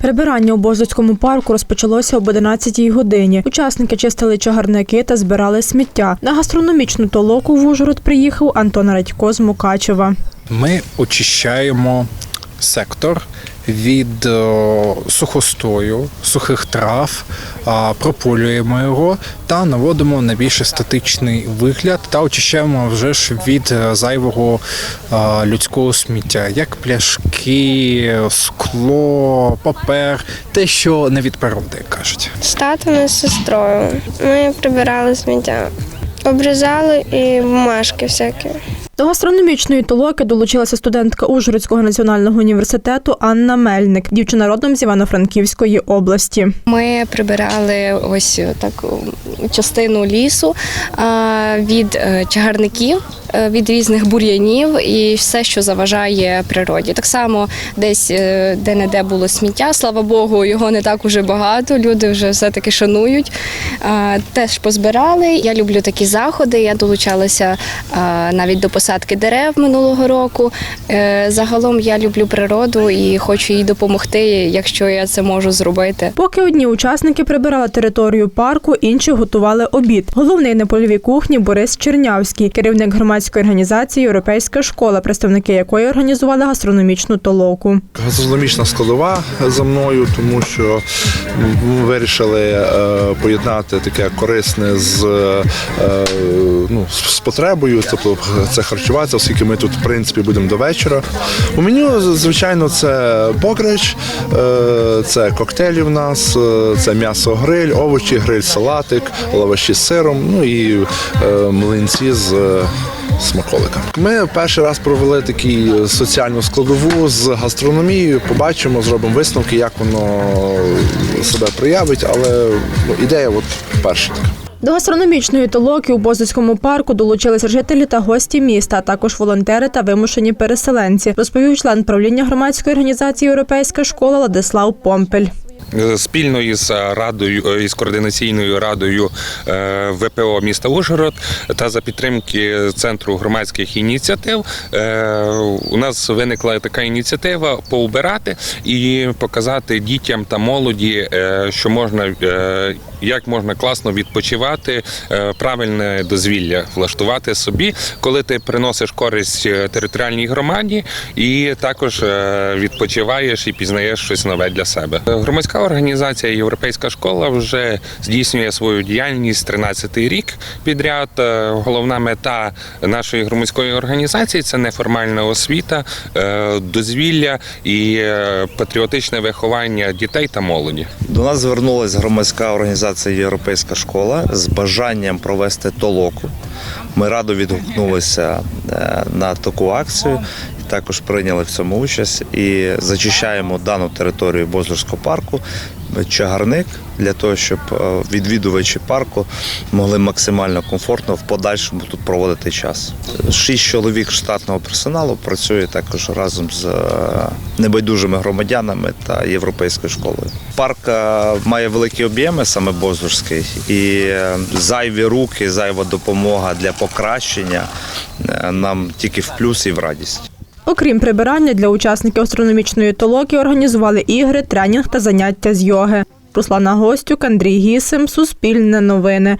Прибирання у Бозоцькому парку розпочалося об 11 годині. Учасники чистили чагарники та збирали сміття. На гастрономічну толоку в Ужгород приїхав Антон Радько з Мукачева. Ми очищаємо сектор від е, сухостою, сухих трав, прополюємо його та наводимо на більш естетичний вигляд та очищаємо вже ж від е, зайвого людського сміття, як пляшки, скло, папер, те, що не від природи, як кажуть. З татом сестрою. Ми прибирали сміття. Обрізали і бумажки всякі. До гастрономічної толоки долучилася студентка Ужгородського національного університету Анна Мельник, дівчина родом з Івано-Франківської області. Ми прибирали ось так частину лісу від е, чагарників, е, від різних бур'янів і все, що заважає природі. Так само десь е, де-не-де було сміття. Слава Богу, його не так уже багато. Люди вже все таки шанують. Теж позбирали. Я люблю такі заходи. Я долучалася навіть до посадки дерев минулого року. Е, Загалом я люблю природу і хочу їй допомогти, якщо я це можу зробити. Поки одні учасники прибирали територію парку, інші готували обід. Головний на польовій кухні Борис Чернявський, керівник громадської організації Європейська школа, представники якої організували гастрономічну толоку. Гастрономічна складова за мною, тому що ми вирішили е, поєднати таке корисне з, е, ну, з потребою, тобто це харчуватися, оскільки ми тут в принципі будемо до вечора. У меню, звичайно, це бограч, е, це коктейлі в нас, е, це м'ясо-гриль, овочі, гриль, салатик, лаваші з сиром, ну і е, млинці з е, смаколиками. Ми перший раз провели такий соціальну складову з гастрономією. Побачимо, зробимо висновки, як воно себе проявить, але ну, ідея от перша така. До гастрономічної толоки у Бозицькому парку долучилися жителі та гості міста, а також волонтери та вимушені переселенці, розповів член правління громадської організації Європейська школа Владислав Помпель. Спільно із радою е, із координаційною радою е, ВПО міста Ужгород та за підтримки центру громадських ініціатив е, у нас виникла така ініціатива поубирати і показати дітям та молоді, е, що можна е, як можна класно відпочивати, е, правильне дозвілля влаштувати собі, коли ти приносиш користь е, територіальній громаді, і також е, відпочиваєш і пізнаєш щось нове для себе. Е, Громадська організація Європейська школа вже здійснює свою діяльність 13-й рік підряд. Е, Головна мета нашої громадської організації це неформальна освіта, е, дозвілля і е, патріотичне виховання дітей та молоді. До нас звернулася громадська організація Європейська школа з бажанням провести толоку. Ми радо відгукнулися на таку акцію. Також прийняли в цьому участь і зачищаємо дану територію Бозорського парку, чагарник для того, щоб е, відвідувачі парку могли максимально комфортно в подальшому тут проводити час. Шість чоловік штатного персоналу працює також разом з е, небайдужими громадянами та європейською школою. Парк е, має великі об'єми, саме Бозорський, і зайві руки, зайва допомога для покращення нам тільки в плюс і в радість. Окрім прибирання, для учасників астрономічної толоки організували ігри, тренінг та заняття з йоги. Руслана Гостюк, Андрій Гісим, Суспільне новини.